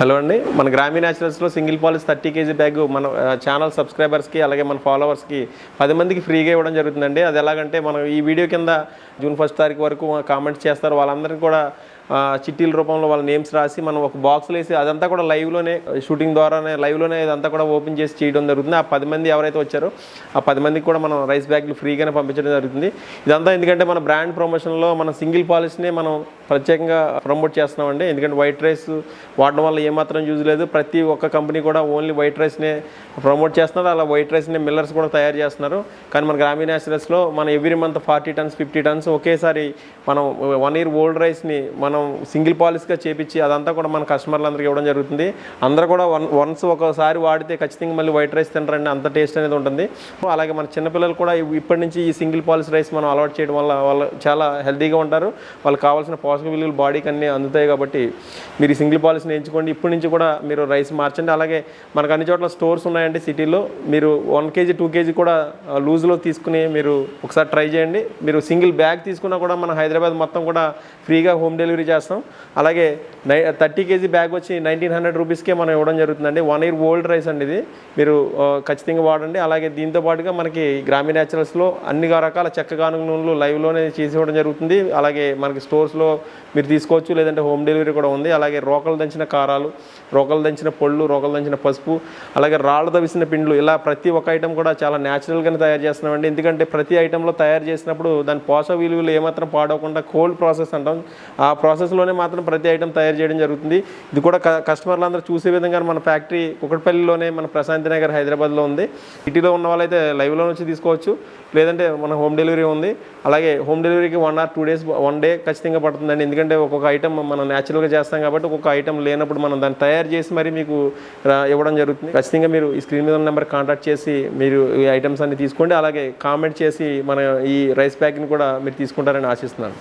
Hello అండి. మన గ్రామీణ న్యాచురల్స్లో single polish thirty KG bag మన ఛానల్ సబ్స్క్రైబర్స్కి అలాగే మన ఫాలోవర్స్కి పది మందికి ఫ్రీగా ఇవ్వడం జరుగుతుందండి. అది ఎలాగంటే మనం ఈ వీడియో కింద జూన్ ఫస్ట్ తారీఖు వరకు కామెంట్స్ చేస్తారు. వాళ్ళందరికీ కూడా చిట్టీల రూపంలో వాళ్ళ నేమ్స్ రాసి మనం ఒక బాక్స్లో వేసి అదంతా కూడా లైవ్లోనే షూటింగ్ ద్వారానే లైవ్లోనే ఇదంతా కూడా ఓపెన్ చేసి చేయడం జరుగుతుంది. ఆ పది మంది ఎవరైతే వచ్చారో ఆ పది మందికి కూడా మనం రైస్ బ్యాగ్లు ఫ్రీగానే పంపించడం జరుగుతుంది. ఇదంతా ఎందుకంటే మన బ్రాండ్ ప్రమోషన్లో మన సింగిల్ పాలసీనే మనం ప్రత్యేకంగా ప్రమోట్ చేస్తున్నామండి. ఎందుకంటే వైట్ రైస్ వాడడం వల్ల ఏమాత్రం యూజ్ లేదు. ప్రతి ఒక్క కంపెనీ కూడా ఓన్లీ వైట్ రైస్నే ప్రమోట్ చేస్తున్నారు. అలా వైట్ రైస్ని మిల్లర్స్ కూడా తయారు చేస్తున్నారు. కానీ మన గ్రామీణ న్యాచురల్స్లో మనం every month forty tons fifty tons ఒకేసారి మనం వన్ ఇయర్ ఓల్డ్ రైస్ని మనం సింగిల్ పాలసీగా చేపించి అదంతా కూడా మన కస్టమర్లందరికీ ఇవ్వడం జరుగుతుంది. అందరూ కూడా వన్ వన్స్ ఒకసారి వాడితే ఖచ్చితంగా మళ్ళీ వైట్ రైస్ తినరండి అంత టేస్ట్ అనేది ఉంటుంది. అలాగే మన చిన్నపిల్లలు కూడా ఇప్పటి నుంచి ఈ సింగిల్ పాలసీ రైస్ మనం అలవాటు చేయడం వల్ల వాళ్ళు చాలా హెల్తీగా ఉంటారు. వాళ్ళకి కావాల్సిన పోషక విలువలు బాడీకి అన్నీ అందుతాయి కాబట్టి మీరు ఈ సింగిల్ పాలసీని ఎంచుకోండి. ఇప్పటి నుంచి కూడా మీరు రైస్ మార్చండి. అలాగే మనకు అన్ని చోట్ల స్టోర్స్ ఉన్నాయండి సిటీలో. మీరు వన్ కేజీ టూ కేజీ కూడా లూజ్లో తీసుకుని మీరు ఒకసారి ట్రై చేయండి. మీరు సింగిల్ బ్యాగ్ తీసుకున్నా కూడా మన హైదరాబాద్ మొత్తం కూడా ఫ్రీగా హోమ్ డెలివరీ చేస్తాం. అలాగే నై థర్టీ కేజీ బ్యాగ్ వచ్చి నైన్టీన్ హండ్రెడ్ రూపీస్కే మనం ఇవ్వడం జరుగుతుందండి. వన్ ఇయర్ ఓల్డ్ రైస్ అండి ఇది. మీరు ఖచ్చితంగా వాడండి. అలాగే దీంతో పాటుగా మనకి గ్రామీణ న్యాచురల్స్లో అన్ని రకాల చెక్క గానుగ నూనెలు లైవ్లోనే చేసి ఇవ్వడం జరుగుతుంది. అలాగే మనకి స్టోర్స్లో మీరు తీసుకోవచ్చు. లేదంటే హోమ్ డెలివరీ కూడా ఉంది. అలాగే రోకలు దంచిన కారాలు రోకలు దంచిన పళ్ళు రోకలు దంచిన పసుపు అలాగే రాళ్ళు తవిసిన పిండ్లు. ఇలా ప్రతి ఒక్క ఐటెం కూడా చాలా న్యాచురల్గానే తయారు చేస్తున్నామండి. ఎందుకంటే ప్రతి ఐటెంలో తయారు చేసినప్పుడు దాని పోష విలువలు ఏమాత్రం పాడవకుండా కోల్డ్ ప్రాసెస్ అంటాం. ఆ ప్రాసెస్ ప్రాసెస్లోనే మాత్రం ప్రతి ఐటెం తయారు చేయడం జరుగుతుంది. ఇది కూడా క- కస్టమర్లు చూసే విధంగా మన ఫ్యాక్టరీ కుకట్పల్లిలోనే మన ప్రశాంతి నగర్ హైదరాబాద్లో ఉంది. సిటీలో ఉన్న వాళ్ళైతే లైవ్లో నుంచి తీసుకోవచ్చు. లేదంటే మన హోమ్ డెలివరీ ఉంది. అలాగే హోమ్ డెలివరీకి one or two days one day ఖచ్చితంగా పడుతుందండి. ఎందుకంటే ఒక్కొక్క ఐటెం మనం న్యాచురల్గా చేస్తాం కాబట్టి ఒక్కొక్క ఐటెం లేనప్పుడు మనం దాన్ని తయారు చేసి మరి మీకు ఇవ్వడం జరుగుతుంది. ఖచ్చితంగా మీరు ఈ స్క్రీన్ మీద ఉన్న నెంబర్ కాంటాక్ట్ చేసి మీరు ఈ ఐటమ్స్ అన్ని తీసుకోండి. అలాగే కామెంట్ చేసి మన ఈ రైస్ ప్యాక్ని కూడా మీరు తీసుకుంటారని ఆశిస్తున్నాను.